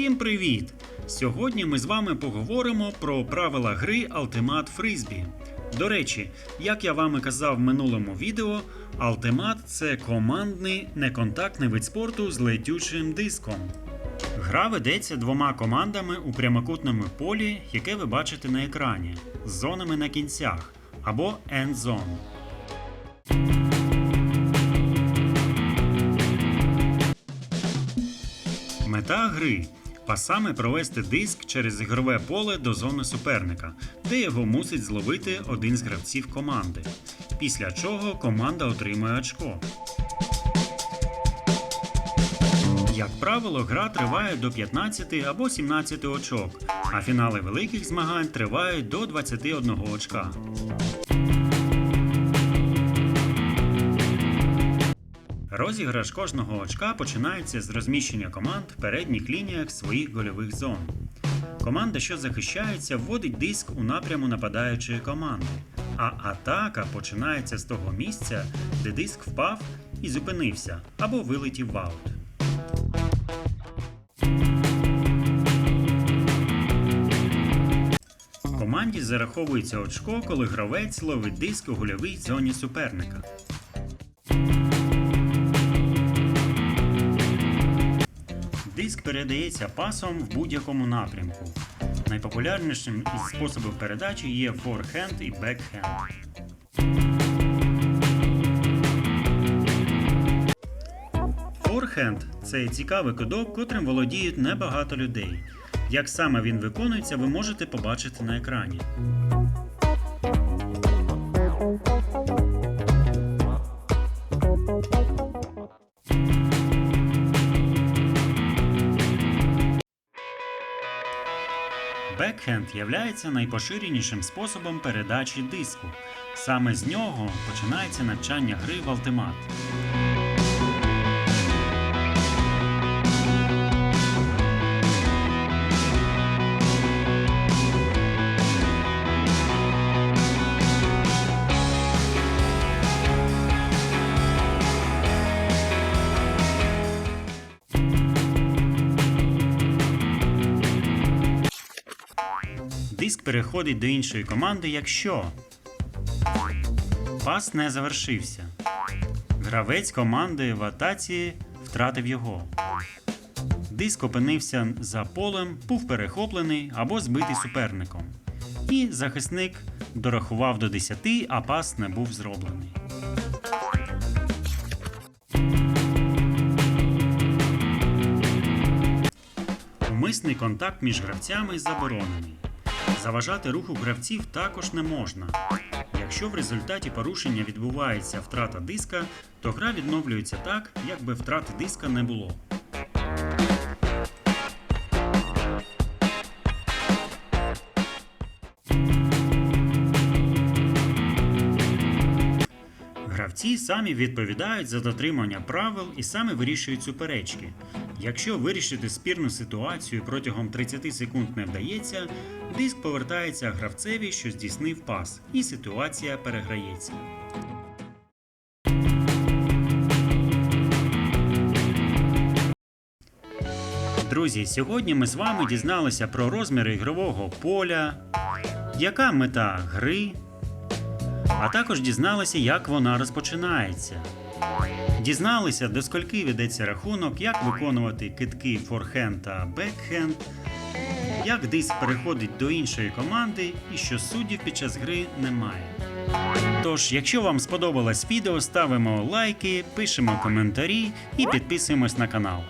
Всім привіт! Сьогодні ми з вами поговоримо про правила гри Ultimate Frisbee. До речі, як я вам і казав в минулому відео, Ultimate – це командний неконтактний вид спорту з летючим диском. Гра ведеться двома командами у прямокутному полі, яке ви бачите на екрані, з зонами на кінцях або end zone. Мета гри пасами провести диск через ігрове поле до зони суперника, де його мусить зловити один з гравців команди. Після чого команда отримує очко. Як правило, гра триває до 15 або 17 очок, а фінали великих змагань тривають до 21 очка. Розіграш кожного очка починається з розміщення команд в передніх лініях своїх гольових зон. Команда, що захищається, вводить диск у напряму нападаючої команди, а атака починається з того місця, де диск впав і зупинився або вилетів в аут. Команді зараховується очко, коли гравець ловить диск у гольовій зоні суперника. Диск передається пасом в будь-якому напрямку. Найпопулярнішим із способів передачі є форхенд і бекхенд. Форхенд це цікавий кодок, котрим володіють небагато людей. Як саме він виконується, ви можете побачити на екрані. Бекхенд являється найпоширенішим способом передачі диску. Саме з нього починається навчання гри в Ultimate. Диск переходить до іншої команди, якщо пас не завершився. Гравець команди в атаці втратив його. Диск опинився за полем, був перехоплений або збитий суперником. І захисник дорахував до 10, а пас не був зроблений. Умисний контакт між гравцями заборонений. Заважати руху гравців також не можна. Якщо в результаті порушення відбувається втрата диска, то гра відновлюється так, якби втрати диска не було. Гравці самі відповідають за дотримання правил і самі вирішують суперечки. Якщо вирішити спірну ситуацію протягом 30 секунд не вдається, диск повертається гравцеві, що здійснив пас, і ситуація переграється. Друзі, сьогодні ми з вами дізналися про розміри ігрового поля, яка мета гри, а також дізналися, як вона розпочинається. Дізналися, до скільки ведеться рахунок, як виконувати китки форхенд та бекхенд, як десь переходить до іншої команди і що суддів під час гри немає. Тож, якщо вам сподобалось відео, ставимо лайки, пишемо коментарі і підписуємось на канал.